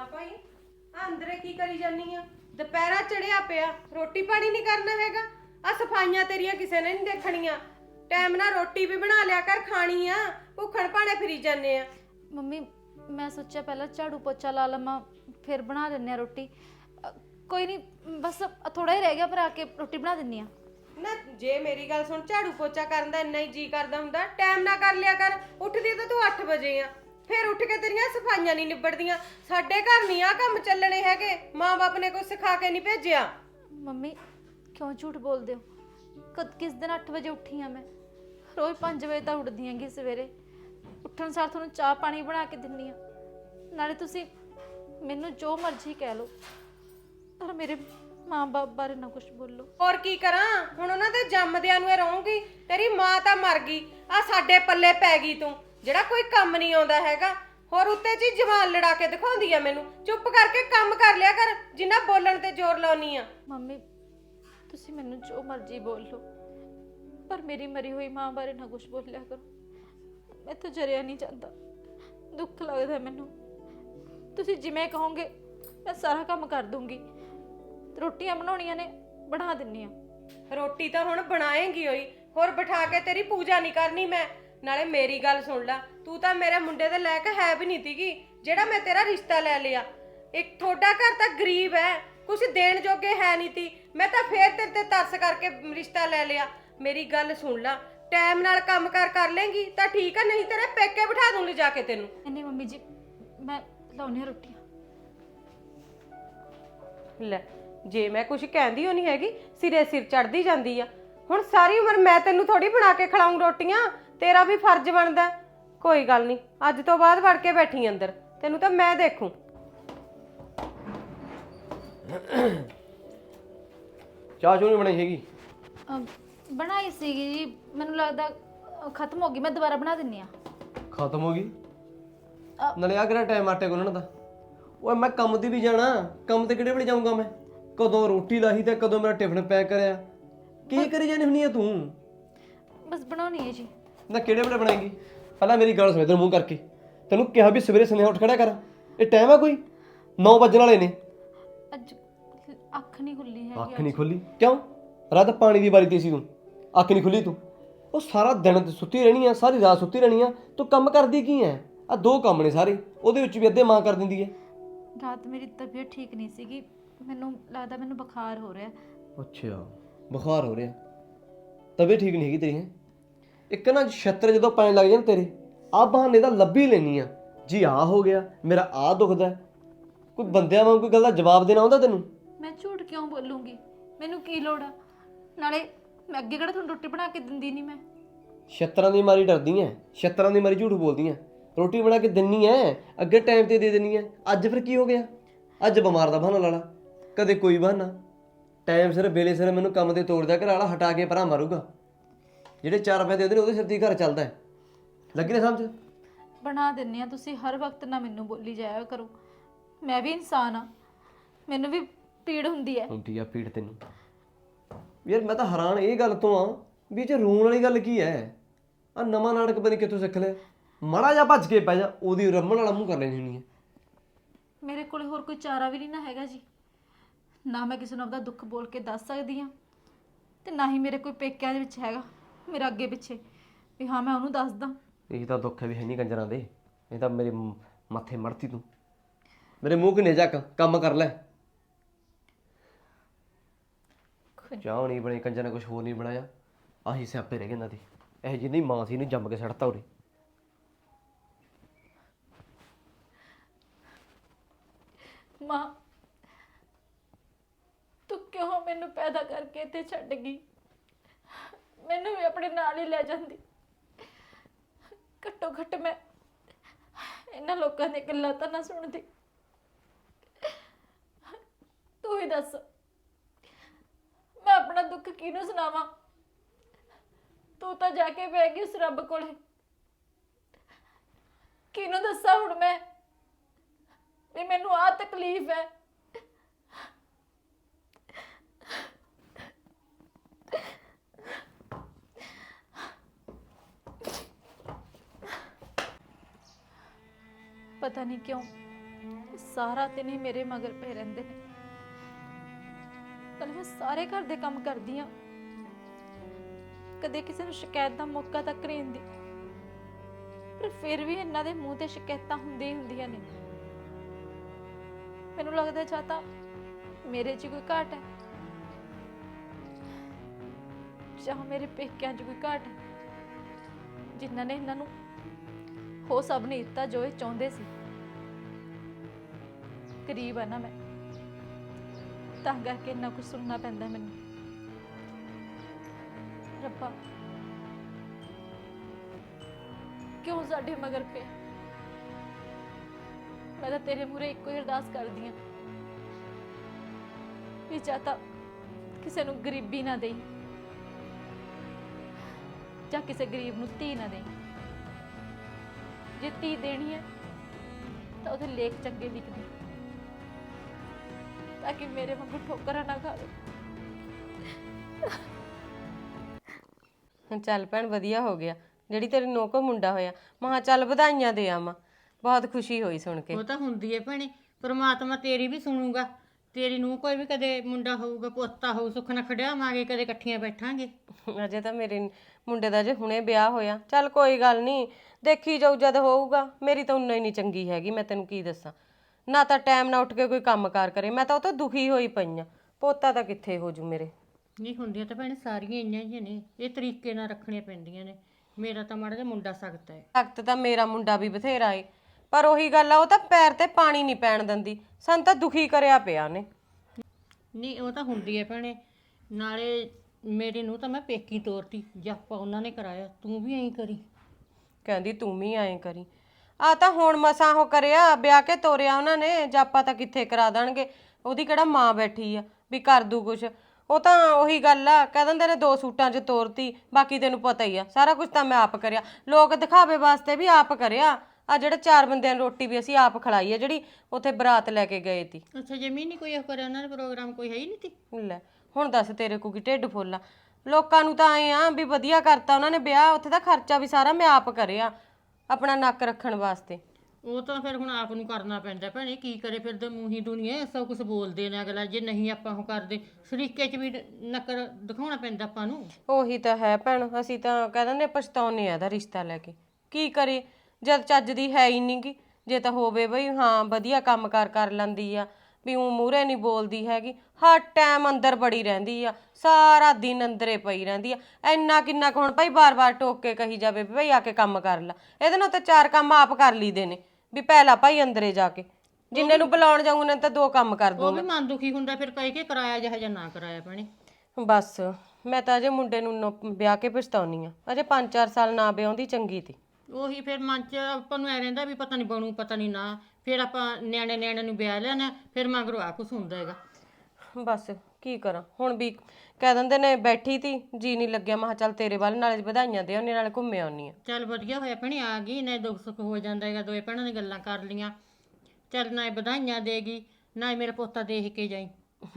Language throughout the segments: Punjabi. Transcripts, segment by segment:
ਹਾਂ ਭਾਈ। ਆਹ ਅੰਦਰੇ ਕੀ ਕਰੀ ਜਾਨੀ ਆ? ਦੁਪਹਿਰਾ ਚੜਿਆ ਪਿਆ ਰੋਟੀ ਪਾਣੀ ਨਹੀਂ ਕਰਨਾ ਹੈਗਾ। ਆ ਸਫਾਈਆਂ ਤੇਰੀਆਂ ਕਿਸੇ ਨੇ ਨਹੀਂ ਦੇਖਣੀਆਂ। ਟਾਈਮ ਨਾਲ ਰੋਟੀ ਵੀ ਬਣਾ ਲਿਆ ਕਰ ਖਾਣੀ ਆ। ਭੁੱਖਣ ਭਾਣੇ ਫਿਰੀ ਜਾਂਦੇ ਆ। ਮੰਮੀ ਮੈਂ ਸੋਚਿਆ ਪਹਿਲਾਂ ਝਾੜੂ ਪੋਚਾ ਲਾ ਲਵਾਂ ਫਿਰ ਬਣਾ ਦਿੰਨੇ ਆ ਰੋਟੀ। ਅ, ਕੋਈ ਨਹੀਂ ਬਸ ਥੋੜਾ ਹੀ ਰਹਿ ਗਿਆ ਫਿਰ ਆ ਕੇ ਰੋਟੀ ਬਣਾ ਦਿੰਨੀ ਆ। ਨਾ ਜੇ ਮੇਰੀ ਗੱਲ ਸੁਣ ਝਾੜੂ ਪੋਚਾ ਕਰਨ ਦਾ ਇੰਨਾ ਹੀ ਜੀ ਕਰਦਾ ਹੁੰਦਾ ਟਾਈਮ ਨਾ ਕਰ ਲਿਆ ਕਰ। ਉੱਠਦੀ ਤਾਂ ਤੂੰ 8 ਵਜੇ ਆ। ਫਿਰ ਉੱਠ ਕੇ ਤੇਰੀਆਂ ਸਫਾਈਆਂ ਨਹੀਂ ਨਿਬੜਦੀਆਂ। ਸਾਡੇ ਘਰ ਨਹੀਂ ਆ ਕੰਮ ਚੱਲਣੇ ਹੈਗੇ। ਮਾਂ-ਬਾਪ ਨੇ ਕੁਝ ਸਿਖਾ ਕੇ ਨਹੀਂ ਭੇਜਿਆ। ਮੰਮੀ ਕਿਉਂ ਝੂਠ ਬੋਲਦੇ ਹੋ? ਕਦ ਕਿਸ ਦਿਨ 8 ਵਜੇ ਉੱਠੀ ਆ ਮੈਂ? ਰੋਜ਼ 5 ਵਜੇ ਤਾਂ ਉੱਠਦੀ ਆਂਗੀ ਸਵੇਰੇ। ਉੱਠਣ ਸਾਰ ਤੁਹਾਨੂੰ ਚਾਹ ਪਾਣੀ ਬਣਾ ਕੇ ਦਿੰਨੀ ਆ। ਨਾਲੇ ਤੁਸੀਂ ਮੈਨੂੰ ਜੋ ਮਰਜ਼ੀ ਕਹਿ ਲਓ। ਪਰ ਮੇਰੇ ਮਾਂ-ਬਾਪ ਬਾਰੇ ਨਾ ਕੁਝ ਬੋਲੋ। ਹੋਰ ਕੀ ਕਰਾਂ? ਹੁਣ ਉਹਨਾਂ ਦੇ ਜੰਮਦਿਆਂ ਨੂੰ ਇਹ ਰਹੂੰਗੀ। ਤੇਰੀ ਮਾਂ ਤਾਂ ਮਰ ਗਈ। ਆ ਸਾਡੇ ਪੱਲੇ ਪੈ ਗਈ ਤੂੰ। ਜਿਹੜਾ ਕੋਈ ਕੰਮ ਨਹੀਂ ਆਉਂਦਾ ਹੈਗਾ ਹੋਰ ਉੱਤੇ ਜੀ ਜਵਾਨ ਲੜਾ ਕੇ ਦਿਖਾਉਂਦੀ ਆ ਮੈਨੂੰ। ਚੁੱਪ ਕਰਕੇ ਕੰਮ ਕਰ ਲਿਆ ਕਰ ਜਿੰਨਾ ਬੋਲਣ ਤੇ ਜ਼ੋਰ ਲਾਉਣੀ ਆ। ਮੰਮੀ ਤੁਸੀਂ ਮੈਨੂੰ ਜੋ ਮਰਜ਼ੀ ਬੋਲ ਲਓ ਪਰ ਮੇਰੀ ਮਰੀ ਹੋਈ ਮਾਂ ਬਾਰੇ ਨਾ ਕੁਝ ਬੋਲਿਆ ਕਰੋ। ਮੈਥੋਂ ਜਰਿਆ ਨਹੀਂ ਜਾਂਦਾ। ਦੁੱਖ ਲੱਗਦਾ ਮੈਨੂੰ। ਤੁਸੀਂ ਜਿਵੇਂ ਕਹੋਗੇ ਮੈਂ ਸਾਰਾ ਕੰਮ ਕਰ ਦੂੰਗੀ। ਰੋਟੀਆਂ ਬਣਾਉਣੀਆਂ ਨੇ ਬਣਾ ਦਿੰਨੀ ਆ। ਰੋਟੀ ਤਾਂ ਹੁਣ ਬਣਾਏਂਗੀ ਹੋਈ। ਹੋਰ ਬਿਠਾ ਕੇ ਤੇਰੀ ਪੂਜਾ ਨਹੀਂ ਕਰਨੀ ਮੈਂ। ਨਾਲੇ ਮੇਰੀ ਗੱਲ ਸੁਣ ਲੈ ਤੂੰ ਤਾਂ ਮੇਰੇ ਮੁੰਡੇ ਦੇ ਲਾਇਕ ਹੈ ਵੀ ਨਹੀਂ ਤੀਗੀ ਜਿਹੜਾ ਮੈਂ ਤੇਰਾ ਰਿਸ਼ਤਾ ਲੈ ਲਿਆ। ਇੱਕ ਤੁਹਾਡਾ ਘਰ ਤਾਂ ਗਰੀਬ ਹੈ ਕੁਝ ਦੇਣ ਜੋਗੇ ਹੈ ਨਹੀਂ ਤੀ। ਮੈਂ ਤਾਂ ਫੇਰ ਤੇਰੇ ਤੇ ਤਰਸ ਕਰਕੇ ਰਿਸ਼ਤਾ ਲੈ ਲਿਆ। ਮੇਰੀ ਗੱਲ ਸੁਣ ਲੈ ਟਾਈਮ ਨਾਲ ਕੰਮ ਕਰ ਕਰ ਲੇਂਗੀ ਤਾਂ ਠੀਕ ਆ ਨਹੀਂ ਤੇਰੇ ਪੇਕੇ ਬਿਠਾ ਦੂੰਗੀ ਜਾ ਕੇ ਤੈਨੂੰ। ਨਹੀਂ ਮੰਮੀ ਜੀ ਮੈਂ ਲਾਉਣੀ ਰੋਟੀਆਂ। ਲੈ ਜੇ ਮੈਂ ਕੁਝ ਕਹਿੰਦੀ ਹੋ ਨਹੀਂ ਹੈਗੀ ਸਿਰੇ ਸਿਰ ਚੜਦੀ ਜਾਂਦੀ ਆ। ਹੁਣ ਸਾਰੀ ਉਮਰ ਮੈਂ ਤੈਨੂੰ ਥੋੜੀ ਬਣਾ ਕੇ ਖਿਲਾਉਂ ਰੋਟੀਆਂ ਤੇਰਾ ਵੀ ਫਰਜ਼ ਬਣਦਾ ਹੈ। ਕੋਈ ਗੱਲ ਨਹੀਂ ਅੱਜ ਤੋਂ ਬਾਅਦ ਵੜ ਕੇ ਬੈਠੀ ਅੰਦਰ। ਤੈਨੂੰ ਤਾਂ ਮੈਂ ਦੇਖੂੰ। ਚਾਹ ਚੂਹ ਨਹੀਂ ਬਣਾਈ ਹੈਗੀ ਅਮ, ਬਣਾਈ ਸੀਗੀ ਜੀ। ਮੈਨੂੰ ਲੱਗਦਾ ਅ, ਖਤਮ ਹੋ ਗਈ ਮੈਂ ਦੁਬਾਰਾ ਬਣਾ ਦਿੰਨੀ ਆ। ਖਤਮ ਹੋ ਗਈ? ਅ- ਨਾਲੇ ਆ ਕਿਹੜਾ ਟਾਈਮ ਆਟੇ ਗੁੰਨਣ ਦਾ? ਓਏ ਮੈਂ ਕੰਮ ਤੇ ਵੀ ਜਾਣਾ। ਕੰਮ ਤੇ ਕਿਹੜੇ ਵੇਲੇ ਜਾਊਂਗਾ ਮੈਂ? ਕਦੋਂ ਰੋਟੀ ਲਾਹੀ ਤੇ ਕਦੋਂ ਮੇਰਾ ਟਿਫਨ ਪੈਕ ਕਰਿਆ? ਕੀ ਕਰੀ ਜਾਣੀ ਹੁੰਨੀ ਆ ਤੂੰ? ਬਸ ਬਣਾਉਣੀ ਹੈ ਜੀ। ਨਾ ਕਿਹੜੇ ਵੇਲੇ ਬਣਾਏਂਗੀ? ਪਹਿਲਾਂ ਮੇਰੀ ਗੱਲ ਸੁਣ ਇਧਰ ਮੂੰਹ ਕਰਕੇ। ਤੈਨੂੰ ਕਿਹਾ ਵੀ ਸਵੇਰੇ ਸੁਨੇਹਾ ਉੱਠ ਖੜਾ ਕਰ। ਇਹ ਟਾਈਮ ਆ ਕੋਈ? 9 ਵਜਣ ਵਾਲੇ ਨੇ। ਅੱਜ ਅੱਖ ਨਹੀਂ ਖੁੱਲੀ ਹੈਗੀ ਅੱਖ ਨਹੀਂ ਖੁੱਲੀ? ਕਿਉਂ? ਰਾਤ ਪਾਣੀ ਦੀ ਵਾਰੀ ਤੇ ਸੀ ਤੂੰ। ਅੱਖ ਨਹੀਂ ਖੁੱਲੀ ਤੂੰ। ਉਹ ਸਾਰਾ ਦਿਨ ਤੇ ਸੁੱਤੀ ਰਹਿਣੀ ਆ ਸਾਰੀ ਰਾਤ ਸੁੱਤੀ ਰਹਿਣੀ ਆ। ਤੂੰ ਕੰਮ ਕਰਦੀ ਕੀ ਐ? ਆ ਦੋ ਕੰਮ ਨੇ ਸਾਰੇ। ਉਹਦੇ ਵਿੱਚ ਵੀ ਅੱਧੇ ਮਾਂ ਕਰ ਦਿੰਦੀ ਐ। ਰਾਤ ਮੇਰੀ ਤਬੀਅਤ ਠੀਕ ਨਹੀਂ ਸੀਗੀ। ਮੈਨੂੰ ਲੱਗਦਾ ਮੈਨੂੰ ਬੁਖਾਰ ਹੋ ਰਿਹਾ। ਅੱਛਾ ਬੁਖਾਰ ਹੋ ਰਿਹਾ। ਤਬੀਅਤ ਠੀਕ ਨਹੀਂ ਹੈਗੀ ਤੇਰੀ ਹੈ? ਇੱਕ ਨਾ ਛੱਤਰ ਜਦੋਂ ਪੈਣ ਲੱਗ ਜਾਣ ਤੇਰੇ ਆ ਬਹਾਨੇ ਤਾਂ ਲੱਭੀ ਲੈਣੀ ਆ। ਜੀ ਆ ਹੋ ਗਿਆ ਮੇਰਾ ਆ ਦੁਖਦਾ ਹੈ। ਕੋਈ ਬੰਦਿਆਂ ਵਾਂਗ ਕੋਈ ਗੱਲ ਦਾ ਜਵਾਬ ਦੇਣਾ ਆਉਂਦਾ ਤੈਨੂੰ? ਮੈਂ ਝੂਠ ਕਿਉਂ ਬੋਲੂੰਗੀ? ਮੈਨੂੰ ਕੀ ਲੋੜ ਆ? ਨਾਲੇ ਮੈਂ ਅੱਗੇ ਕਿਹੜਾ ਤੁਹਾਨੂੰ ਰੋਟੀ ਬਣਾ ਕੇ ਦਿੰਦੀ ਨਹੀਂ ਮੈਂ? ਛੱਤਰਾਂ ਦੀ ਮਾਰੀ ਡਰਦੀ ਐ ਛੱਤਰਾਂ ਦੀ ਮਾਰੀ ਝੂਠ ਬੋਲਦੀ ਐ। ਰੋਟੀ ਬਣਾ ਕੇ ਦਿੰਨੀ ਐ ਅੱਗੇ ਟਾਈਮ ਤੇ ਦੇ ਦਿੰਨੀ ਐ। ਅੱਜ ਫਿਰ ਕੀ ਹੋ ਗਿਆ? ਅੱਜ ਬਿਮਾਰ ਦਾ ਬਹਾਨਾ ਲਾਲਾ ਕਦੇ ਕੋਈ ਬਹਾਨਾ। ਟਾਈਮ ਸਿਰ ਵੇਲੇ ਸਿਰ ਮੈਨੂੰ ਕੰਮ ਤੇ ਤੋੜ ਦਿਆ ਘਰ ਵਾਲਾ ਹਟਾ ਕੇ ਪਰਾਂ ਮਾਰੂਗਾ। ਜਿਹੜੇ 4 ਰੁਪਏ ਦੇ ਉਹਦੇ ਨੇ ਉਹਦੇ ਸਿਰ ਦੀ ਘਰ ਚੱਲਦਾ ਹੈ। ਲੱਗੀ ਨਾ ਸਮਝ? ਬਣਾ ਦਿੰਨੀ ਆ ਤੁਸੀਂ ਹਰ ਵਕਤ ਨਾ ਮੈਨੂੰ ਬੋਲੀ ਜਾਇਆ ਕਰੋ। ਮੈਂ ਵੀ ਇਨਸਾਨ ਆ। ਮੈਨੂੰ ਵੀ ਪੀੜ ਹੁੰਦੀ ਹੈ। ਹੁੰਦੀ ਆ ਪੀੜ ਤੈਨੂੰ। ਯਾਰ ਮੈਂ ਤਾਂ ਹੈਰਾਨ ਇਹ ਗੱਲ ਤੋਂ ਆ ਵੀ ਇਹ ਚ ਰੋਣ ਵਾਲੀ ਗੱਲ ਕੀ ਐ ਆ ਨਵਾਂ ਨਾਟਕ ਬਣੀ ਕਿੱਥੋਂ ਸਿੱਖ ਲਿਆ। ਮਾੜਾ ਜਿਹਾ ਭੱਜ ਕੇ ਪੈ ਜਾ ਉਹਦੀ ਰੰਮਣ ਵਾਲਾ ਮੂੰਹ ਕਰ ਲੈਣੀ ਹੁੰਦੀ ਹੈ। ਮੇਰੇ ਕੋਲ ਹੋਰ ਕੋਈ ਚਾਰਾ ਵੀ ਨਹੀਂ ਨਾ ਹੈਗਾ ਜੀ। ਨਾ ਮੈਂ ਕਿਸੇ ਨੂੰ ਆਪਦਾ ਦੁੱਖ ਬੋਲ ਕੇ ਦੱਸ ਸਕਦੀ ਆ ਤੇ ਨਾ ਹੀ ਮੇਰੇ ਕੋਈ ਪੇਕਿਆਂ ਦੇ ਵਿੱਚ ਹੈਗਾ। ਮੇਰਾ ਅੱਗੇ ਪਿੱਛੇ। ਵੀ ਹਾਂ ਮੈਂ ਉਹਨੂੰ ਦੱਸਦਾ। ਇਹ ਤਾਂ ਦੁੱਖ ਵੀ ਹੈ ਨਹੀਂ ਕੰਜਰਾਂ ਦੇ। ਇਹ ਤਾਂ ਮੇਰੇ ਮ- ਮੱਥੇ ਮੜਤੀ ਤੂੰ। ਮੇਰੇ ਮੂੰਹ ਕਿਨੇ ਜਾ ਕੰਮ ਕਰ ਲੈ। ਚਾਹ ਨਹੀਂ ਬਣੀ ਕੰਜਰ ਨੇ ਕੁਝ ਹੋਰ ਨਹੀਂ ਬਣਾਇਆ। ਆਹੀ ਸਿਆਪੇ ਰਹਿ ਗਏ ਇਹਨਾਂ ਦੇ। ਇਹ ਜਿੰਨੀ ਮਾਂ ਸੀ ਇਹਨੂੰ ਜੰਮ ਕੇ ਸੜਤਾ ਉਰੇ। ਮਾਂ ਤੂੰ ਕਿਉਂ ਮੈਨੂੰ ਪੈਦਾ ਕਰਕੇ ਇੱਥੇ ਛੱਡ ਗਈ? ਮੈਨੂੰ ਵੀ ਆਪਣੇ ਨਾਲ ਹੀ ਲੈ ਜਾਂਦੀ। ਘੱਟੋ ਘੱਟ ਮੈਂ ਇਹਨਾਂ ਲੋਕਾਂ ਦੀਆਂ ਗੱਲਾਂ ਤਾਂ ਨਾ ਸੁਣਦੀ। ਤੂੰ ਹੀ ਦੱਸ, ਮੈਂ ਆਪਣਾ ਦੁੱਖ ਕਿਹਨੂੰ ਸੁਣਾਵਾਂ? ਤੂੰ ਤਾਂ ਜਾ ਕੇ ਬਹਿ ਗਈ ਉਸ ਰੱਬ ਕੋਲੇ। ਕਿਹਨੂੰ ਦੱਸਾਂ ਹੁਣ ਮੈਂ ਵੀ ਮੈਨੂੰ ਆ ਤਕਲੀਫ ਹੈ। ਪਤਾ ਨਹੀਂ ਕਿਉਂ ਸਾਰਾ ਦਿਨ ਹੀ ਮੇਰੇ ਮਗਰ ਪਏ ਰਹਿੰਦੇ ਨੇ। ਪਰ ਮੈਂ ਸਾਰੇ ਘਰ ਦੇ ਕੰਮ ਕਰਦੀ ਆ ਕਦੇ ਕਿਸੇ ਨੂੰ ਸ਼ਿਕਾਇਤ ਦਾ ਮੌਕਾ ਤੱਕ ਨਹੀਂ ਦਿੰਦੀ। ਪਰ ਫਿਰ ਵੀ ਇਹਨਾਂ ਦੇ ਮੂੰਹ ਤੇ ਸ਼ਿਕਾਇਤਾਂ ਹੁੰਦੀਆਂ ਹੀ ਹੁੰਦੀਆਂ ਨੇ। ਮੈਨੂੰ ਲੱਗਦਾ ਜਾਂ ਤਾਂ ਮੇਰੇ 'ਚ ਕੋਈ ਘਾਟ ਹੈ। ਜਾਂ ਮੇਰੇ ਪੇਕਿਆਂ 'ਚ ਕੋਈ ਘਾਟ ਹੈ। ਜਿਨ੍ਹਾਂ ਨੇ ਇਹਨਾਂ ਨੂੰ ਉਹ ਸਭ ਨਹੀਂ ਦਿੱਤਾ ਜੋ ਇਹ ਚਾਹੁੰਦੇ ਸੀ। ਗਰੀਬ ਆ ਨਾ ਮੈਂ। ਤਾਂ ਕਰਕੇ ਇੰਨਾ ਕੁਝ ਸੁਣਨਾ ਪੈਂਦਾ ਮੈਨੂੰ। ਰੱਬਾ, ਕਿਉਂ ਸਾਡੇ ਮਗਰ ਪਿਆ? ਮੈਂ ਤਾਂ ਤੇਰੇ ਮੂਰੇ ਇੱਕੋ ਹੀ ਅਰਦਾਸ ਕਰਦੀ ਆ ਵੀ ਜਾਂ ਤਾਂ ਕਿਸੇ ਨੂੰ ਗਰੀਬੀ ਨਾ ਦੇਈ। ਜਾਂ ਕਿਸੇ ਗਰੀਬ ਨੂੰ ਧੀ ਨਾ ਦੇਈ। ਜੇ ਧੀ ਦੇਣੀ ਹੈ ਤਾਂ ਉਹਦੇ ਲੇਖ ਚੰਗੇ ਲਿਖਦੀ। ਤਾਂ ਕਿ ਮੇਰੇ ਵਾਂਗੂ ਠੋਕਰਾਂ ਨਾ ਖਾਵੇ। ਚੱਲ ਭੈਣ ਵਧੀਆ ਹੋ ਗਿਆ। ਜਿਹੜੀ ਤੇਰੀ ਨੋਕੋ ਮੁੰਡਾ ਹੋਇਆ ਮਹਾ ਚੱਲ ਵਧਾਈਆਂ ਦੇ ਆਵਾਂ। ਬਹੁਤ ਖੁਸ਼ੀ ਹੋਈ ਸੁਣ ਕੇ। ਉਹ ਤਾਂ ਹੁੰਦੀ ਏ ਭੈਣੇ ਪ੍ਰਮਾਤਮਾ ਤੇਰੀ ਵੀ ਸੁਣੂਗਾ। ਤੇਰੀ ਨੂੰ ਕੋਈ ਵੀ ਕਦੇ ਮੁੰਡਾ ਹੋਊਗਾ ਪੋਤਾ ਹੋਊ ਸੁੱਖ ਨਾਲ ਖੜਿਆਵਾਂਗੇ ਕਦੇ ਇਕੱਠੀਆਂ ਬੈਠਾਂਗੇ। ਅਜੇ ਤਾਂ ਮੇਰੇ ਮੁੰਡੇ ਦਾ ਜੇ ਹੁਣੇ ਵਿਆਹ ਹੋਇਆ ਚੱਲ ਕੋਈ ਗੱਲ ਨਹੀਂ ਦੇਖੀ ਜਾਊ ਜਦ ਹੋਊਗਾ ਮੇਰੀ ਤਾਂ ਉਨਾ ਹੀ ਨਹੀਂ ਚੰਗੀ ਹੈਗੀ ਮੈਂ ਤੈਨੂੰ ਕੀ ਦੱਸਾਂ। ਨਾ ਤਾਂ ਟਾਈਮ ਨਾਲ ਉੱਠ ਕੇ ਕੋਈ ਕੰਮਕਾਰ ਕਰੇ ਮੈਂ ਤਾਂ ਉਹ ਤੋਂ ਦੁਖੀ ਹੋਈ ਪਈ ਆ ਪੋਤਾ ਤਾਂ ਕਿੱਥੇ ਹੋ ਜੂ ਮੇਰੇ। ਨਹੀਂ ਹੁੰਦੀਆਂ ਤਾਂ ਭੈਣੇ ਸਾਰੀਆਂ ਇੰਨੀਆਂ ਹੀ ਨੇ ਇਹ ਤਰੀਕੇ ਨਾਲ ਰੱਖਣੀਆਂ ਪੈਂਦੀਆਂ ਨੇ ਮੇਰਾ ਤਾਂ ਮਾੜਾ ਜਿਹਾ ਮੁੰਡਾ ਸਖਤ ਹੈ। ਤਖਤ ਤਾਂ ਮੇਰਾ ਮੁੰਡਾ ਵੀ ਬਥੇਰਾ ਏ ਪਰ ਉਹੀ ਗੱਲ ਆ ਉਹ ਤਾਂ ਪੈਰ ਤੇ ਪਾਣੀ ਨਹੀਂ ਪੈਣ ਦਿੰਦੀ। ਸਾਨੂੰ ਤਾਂ ਦੁਖੀ ਕਰਿਆ ਪਿਆ ਨੇ ਨਹੀਂ ਉਹ ਤਾਂ ਹੁੰਦੀ ਹੈ ਭੈਣੇ। ਨਾਲੇ ਮੇਰੀ ਨੂੰ ਤਾਂ ਮੈਂ ਪੇਕੀ ਤੋਰਤੀ। ਜਾਪਾ ਉਹਨਾਂ ਨੇ ਕਰਾਇਆ ਤੂੰ ਵੀ ਐਂ ਕਰੀ। ਕਹਿੰਦੀ ਤੂੰ ਵੀ ਐਂ ਕਰੀ। ਆ ਤਾਂ ਹੁਣ ਮਸਾਂ ਉਹ ਕਰਿਆ ਵਿਆਹ ਕੇ ਤੋਰਿਆ ਉਹਨਾਂ ਨੇ ਜਾਪਾ ਤਾਂ ਕਿੱਥੇ ਕਰਾ ਦੇਣਗੇ? ਉਹਦੀ ਕਿਹੜਾ ਮਾਂ ਬੈਠੀ ਆ ਵੀ ਕਰ ਦੂ ਕੁਛ। ਉਹ ਤਾਂ ਉਹੀ ਗੱਲ ਆ ਕਹਿ ਦਿੰਦੇ ਨੇ ਦੋ ਸੂਟਾਂ 'ਚ ਤੋਰਤੀ ਬਾਕੀ ਤੈਨੂੰ ਪਤਾ ਹੀ ਆ ਸਾਰਾ ਕੁਝ ਤਾਂ ਮੈਂ ਆਪ ਕਰਿਆ। ਲੋਕ ਦਿਖਾਵੇ ਵਾਸਤੇ ਵੀ ਆਪ ਕਰਿਆ। ਆ ਜਿਹੜੇ ਚਾਰ ਬੰਦਿਆਂ ਨੂੰ ਰੋਟੀ ਵੀ ਅਸੀਂ ਆਪ ਖਲਾਈ ਆ ਜਿਹੜੀ ਉੱਥੇ ਬਰਾਤ ਲੈ ਕੇ ਗਏ ਤੀ। ਅੱਛਾ ਜਮੀ ਨਹੀਂ ਕੋਈ ਉਹ ਕਰਿਆ ਉਹਨਾਂ ਨੇ ਪ੍ਰੋਗਰਾਮ ਕੋਈ ਹੈ ਹੀ ਨਹੀਂ ਤੀ? ਲੈ ਹੁਣ ਦੱਸ ਤੇਰੇ ਕੋ ਕੀ ਢਿੱਡ ਫੁੱਲਾ ਲੋਕਾਂ ਨੂੰ ਤਾਂ ਆਏ ਆ ਵੀ ਵਧੀਆ ਕਰਤਾ ਉਹਨਾਂ ਨੇ ਵਿਆਹ ਉੱਥੇ ਦਾ ਖਰਚਾ ਵੀ ਸਾਰਾ ਮੈਂ ਆਪ ਕਰਿਆ ਆਪਣਾ ਨੱਕ ਰੱਖਣ ਵਾਸਤੇ। ਉਹ ਤਾਂ ਫਿਰ ਹੁਣ ਆਪ ਨੂੰ ਕਰਨਾ ਪੈਂਦਾ ਭੈਣੇ ਕੀ ਕਰੇ ਫਿਰ ਤੇ ਮੂੰਹੀ ਦੁਨੀਆ ਸਭ ਕੁਝ ਬੋਲਦੇ ਨੇ ਅਗਲਾ ਜੇ ਨਹੀਂ ਆਪਾਂ ਉਹ ਕਰਦੇ ਸ਼ਰੀਕੇ 'ਚ ਵੀ ਨਕਰ ਦਿਖਾਉਣਾ ਪੈਂਦਾ ਆਪਾਂ ਨੂੰ। ਉਹੀ ਤਾਂ ਹੈ ਭੈਣ ਅਸੀਂ ਤਾਂ ਕਹਿ ਦਿੰਦੇ ਪਛਤਾਉਨੇ ਆ ਦਾ ਰਿਸ਼ਤਾ ਲੈ ਕੇ। ਕੀ ਕਰੇ ਜਦ ਚੱਜ ਦੀ ਹੈ ਹੀ ਨਹੀਂਗੀ ਜੇ ਤਾਂ ਹੋਵੇ ਬਈ ਹਾਂ ਵਧੀਆ ਕੰਮਕਾਰ ਕਰ ਲੈਂਦੀ ਆ। ਵੀ ਉਹ ਮੂਹਰੇ ਨਹੀਂ ਬੋਲਦੀ ਹੈਗੀ। ਹਰ ਟਾਈਮ ਅੰਦਰ ਬੜੀ ਰਹਿੰਦੀ ਆ। ਸਾਰਾ ਦਿਨ ਅੰਦਰੇ ਪਈ ਰਹਿੰਦੀ ਆ। ਇੰਨਾ ਕਿੰਨਾ ਕੁ ਹੁਣ ਭਾਈ ਬਾਰ-ਬਾਰ ਟੋਕ ਕੇ ਕਹੀ ਜਾਵੇ ਵੀ ਭਾਈ ਆ ਕੇ ਕੰਮ ਕਰ ਲੈ। ਇਹਦੇ ਨਾਲ ਤਾਂ ਚਾਰ ਕੰਮ ਆਪ ਕਰ ਲਈਦੇ ਨੇ। ਵੀ ਪਹਿਲਾਂ ਭਾਈ ਅੰਦਰੇ ਜਾ ਕੇ। ਜਿੰਨੇ ਨੂੰ ਬੁਲਾਉਣ ਜਾਊਂ ਉਹਨਾਂ ਤਾਂ ਦੋ ਕੰਮ ਕਰ ਦੂੰ ਉਹ ਵੀ ਮਨ ਦੁਖੀ ਹੁੰਦਾ ਫਿਰ ਕਹਿ ਕੇ ਕਰਾਇਆ ਜਿਹਾ ਜਾਂ ਨਾ ਕਰਾਇਆ ਭੈਣੇ। ਬਸ ਮੈਂ ਤਾਂ ਅਜੇ ਮੁੰਡੇ ਨੂੰ ਨੌ- ਵਿਆਹ ਕੇ ਪਛਤਾਉਣੀ ਆ। ਅਜੇ 5-4 ਸਾਲ ਨਾ ਵਿਆਹੁੰਦੀ ਚੰਗੀ ਤੀ। ਉਹੀ ਫਿਰ ਮਨ 'ਚ ਆਪਾਂ ਨੂੰ ਐ ਰਹਿੰਦਾ ਵੀ ਪਤਾ ਨਹੀਂ ਬਣੂ ਪਤਾ ਨਹੀਂ ਨਾ। ਫਿਰ ਆਪਾਂ ਨਿਆਣੇ ਨਿਆਣੇ ਨੂੰ ਵਿਆਹ ਲੈਣਾ ਫਿਰ ਮਗਰੋਂ ਆ ਕੁਛ ਹੁੰਦਾ ਹੈਗਾ। ਬਸ ਕੀ ਕਰਾਂ? ਹੁਣ ਵੀ ਕਹਿ ਦਿੰਦੇ ਨੇ ਬੈਠੀ ਤੀ ਜੀ ਨਹੀਂ ਲੱਗਿਆ। ਮੈਂ ਕਿਹਾ ਚੱਲ ਤੇਰੇ ਵੱਲ ਨਾਲੇ ਵਧਾਈਆਂ ਦੇ ਉਹਨੇ ਨਾਲੇ ਘੁੰਮੇ ਆਉਣੀ ਆ। ਚੱਲ ਵਧੀਆ ਹੋਇਆ ਭੈਣੇ ਆ ਗਈ। ਨਾ ਦੁੱਖ ਸੁੱਖ ਹੋ ਜਾਂਦਾ ਹੈਗਾ ਦੋਏ ਭੈਣਾਂ ਨੇ ਗੱਲਾਂ ਕਰ ਲੀਆਂ ਚੱਲ ਨਾ ਇਹ ਵਧਾਈਆਂ ਦੇਗੀ ਨਾ ਇਹ ਮੇਰਾ ਪੋਤਾ ਦੇਖ ਕੇ ਜਾਈ।